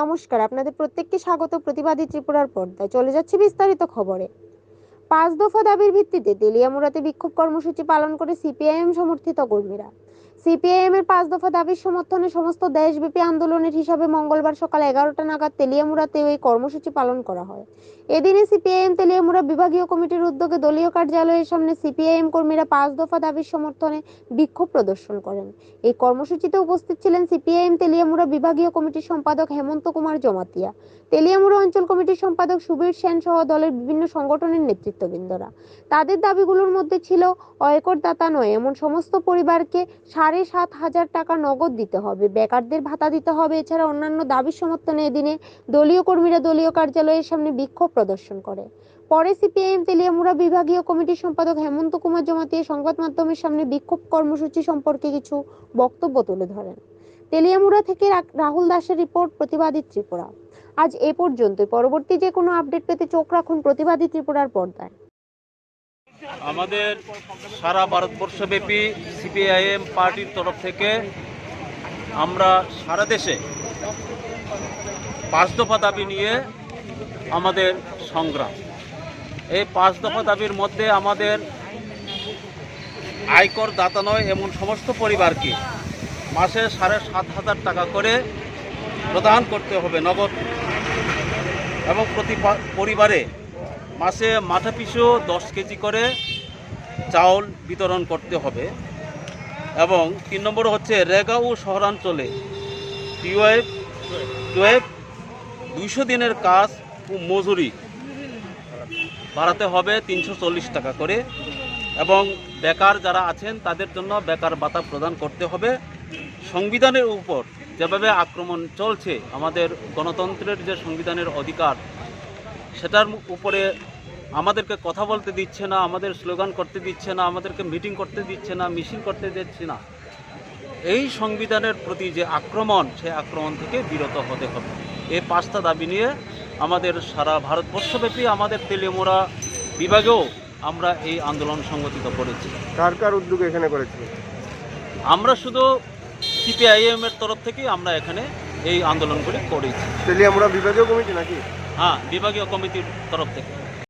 নমস্কার, আপনাদের প্রত্যেককে স্বাগত প্রতিবাদী ত্রিপুরার পর্দায়। চলে যাচ্ছে বিস্তারিত খবরে। পাঁচ দফা দাবির ভিত্তিতে তেলিয়ামুড়াতে বিক্ষোভ কর্মসূচি পালন করে সিপিআইএম সমর্থিত কর্মীরা। সিপিআইএম এর পাঁচ দফা দাবির সমর্থনে সমস্ত দেশব্যাপী আন্দোলনের হিসাবে মঙ্গলবার সকাল এগারোটা নাগাদ তেলিয়ামুড়াতেও এই কর্মসূচি পালন করা হয়। এদিনে সিপিআইএম তেলিয়ামুড়া বিভাগীয় কমিটির উদ্যোগে দলীয় কার্যালয়ের সামনে সিপিআইএম কর্মীরা পাঁচ দফা দাবির সমর্থনে বিক্ষোভ প্রদর্শন করেন। এই কর্মসূচিতে উপস্থিত ছিলেন সিপিআইএম তেলিয়ামুড়া বিভাগীয় কমিটির সম্পাদক হেমন্ত কুমার জমাতিয়া, তেলিয়ামুড়া অঞ্চল কমিটির সম্পাদক সুবীর সেন সহ দলের বিভিন্ন সংগঠনের নেতৃত্ববৃন্দরা। তাদের দাবিগুলোর মধ্যে ছিল, অয়কর দাতা নয়, এমন সমস্ত পরিবারকে সাড়ে সাত হাজার টাকা নগদ দিতে হবে। বেকারদের ভাতা দিতে হবে। এছাড়া অন্যান্য দাবির সমর্থনে এদিনে দলীয় কর্মীরা দলীয় কার্যালয়ের সামনে বিক্ষোভ প্রদর্শন করে। পরে সিপিআইএম, তেলিয়ামুড়া বিভাগীয় কমিটির সম্পাদক হেমন্ত কুমার জমাতিয়া সংবাদ মাধ্যমের সামনে বিক্ষোভ কর্মসূচি সম্পর্কে কিছু বক্তব্য তুলে ধরেন। তেলিয়ামুড়া থেকে রাহুল দাসের রিপোর্ট প্রতিবাদী ত্রিপুরা। আজ এ পর্যন্তই। পরবর্তী যে কোনো আপডেট পেতে চোখ রাখুন প্রতিবাদী ত্রিপুরার পর্দায়। আমাদের সারা ভারতবর্ষব্যাপী সিপিআইএম পার্টির তরফ থেকে আমরা সারা দেশে পাঁচ দফা দাবি নিয়ে আমাদের সংগ্রাম। এই পাঁচ দফা দাবির মধ্যে আমাদের আয়কর দাতা নয়, এমন সমস্ত পরিবারকে মাসে সাড়ে সাত হাজার টাকা করে প্রদান করতে হবে নগদ। এবং প্রতি পরিবারে মাসে মাথা পিছু দশ কেজি করে চাউল বিতরণ করতে হবে। এবং তিন নম্বর হচ্ছে রেগা ও শহরাঞ্চলে টুয়েলভ টুয়েলভ দুইশো দিনের কাজ ও মজুরি বাড়াতে হবে তিনশো চল্লিশ টাকা করে। এবং বেকার যারা আছেন, তাদের জন্য বেকার ভাতা প্রদান করতে হবে। সংবিধানের উপর যেভাবে আক্রমণ চলছে, আমাদের গণতন্ত্রের যে সংবিধানের অধিকার সেটার উপরে আমাদেরকে কথা বলতে দিচ্ছে না আমাদের স্লোগান করতে দিচ্ছে না আমাদেরকে মিটিং করতে দিচ্ছে না মিছিল করতে দিচ্ছে না। এই সংবিধানের প্রতি যে আক্রমণ সেই আক্রমণ থেকে বিরত হতে হবে। এই পাঁচটা দাবি নিয়ে আমাদের সারা ভারতবর্ষব্যাপী আমাদের তেলেমোড়া বিভাগেও আমরা এই আন্দোলন সংগঠিত করেছি। কার কার উদ্যোগে এখানে করেছিল? আমরা শুধু সিপিআইএম এর তরফ থেকেই আমরা এখানে এই আন্দোলনগুলি করেছি। তেলিয়ামুড়া বিভাগীয় কমিটি নাকি? হ্যাঁ বিভাগীয় কমিটির তরফ থেকে।